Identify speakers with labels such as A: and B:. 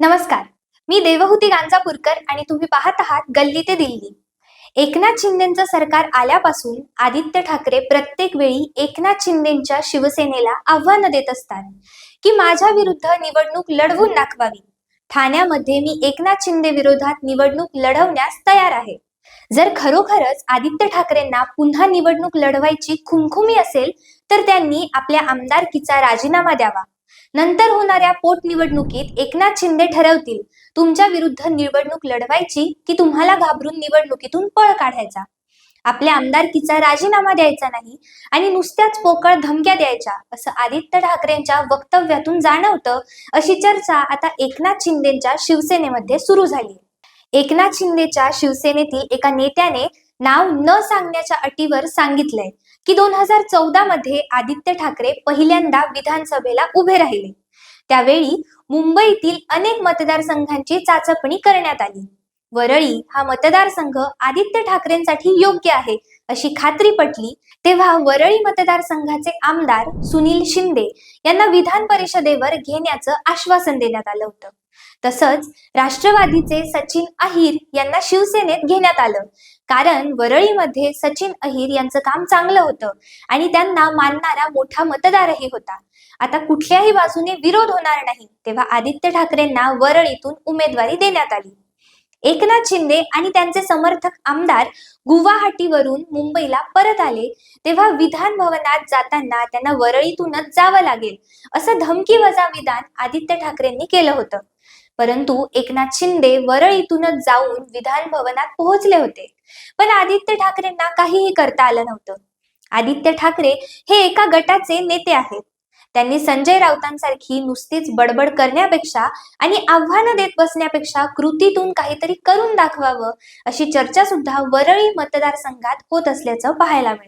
A: नमस्कार. मी देवहूती गांजापूरकर आणि तुम्ही पाहत आहात गल्ली ते दिल्ली. एकनाथ शिंदेचं सरकार आल्यापासून आदित्य ठाकरे प्रत्येक वेळी एकनाथ शिंदेच्या शिवसेनेला आव्हानं देत असतात की माझ्या विरुद्ध निवडणूक लढवून दाखवावी. ठाण्यामध्ये मी एकनाथ शिंदे विरोधात निवडणूक लढवण्यास तयार आहे. जर खरोखरच आदित्य ठाकरेंना पुन्हा निवडणूक लढवायची खुमखुमी असेल तर त्यांनी आपल्या आमदारकीचा राजीनामा द्यावा. नंतर होणाऱ्या पोटनिवडणुकीत एकनाथ शिंदे ठरवतील तुमच्या विरुद्ध निवडणूक लढवायची की तुम्हाला घाबरून निवडणुकीतून पळ काढायचा? आपल्या आमदारकीचा राजीनामा द्यायचा नाही आणि नुसत्याच पोकळ धमक्या द्यायच्या असं आदित्य ठाकरेंच्या वक्तव्यातून जाणवतं अशी चर्चा आता एकनाथ शिंदेच्या शिवसेनेमध्ये सुरू झाली. एकनाथ शिंदेच्या शिवसेनेतील एका नेत्याने नाव न सांगण्याच्या अटीवर सांगितलंय की दोन हजार चौदा मध्ये आदित्य ठाकरे पहिल्यांदा विधानसभेला उभे राहिले. त्यावेळी मुंबईतील अनेक मतदारसंघांची चाचपणी करण्यात आली. वरळी हा मतदारसंघ आदित्य ठाकरेंसाठी योग्य आहे अशी खात्री पटली तेव्हा वरळी मतदारसंघाचे आमदार सुनील शिंदे यांना विधान परिषदेवर घेण्याचं आश्वासन देण्यात आलं होतं. तसंच राष्ट्रवादीचे सचिन अहिर यांना शिवसेनेत घेण्यात आलं. कारण वरळीमध्ये सचिन अहिर यांचं काम चांगलं होतं आणि त्यांना मानणारा मोठा मतदारही होता. आता कुठल्याही बाजूने विरोध होणार नाही तेव्हा आदित्य ठाकरेंना वरळीतून उमेदवारी देण्यात आली. एकनाथ शिंदे आणि त्यांचे समर्थक आमदार गुवाहाटीवरून मुंबईला परत आले. तेव्हा विधान भवनात जाताना त्यांना वरळीतूनच जावं लागेल असं धमकी वजा विधान आदित्य ठाकरेंनी केलं होतं. परंतु एकनाथ शिंदे वरळीतूनच जाऊन विधान भवनात पोहोचले होते. पण आदित्य ठाकरेंना काहीही करता आलं नव्हतं. आदित्य ठाकरे हे एका गटाचे नेते आहेत. त्यांनी संजय राऊतांसारखी नुसतीच बडबड करण्यापेक्षा आणि आव्हानं देत बसण्यापेक्षा कृतीतून काहीतरी करून दाखवावं अशी चर्चा सुद्धा वरळी मतदारसंघात होत असल्याचं पाहायला मिळतं.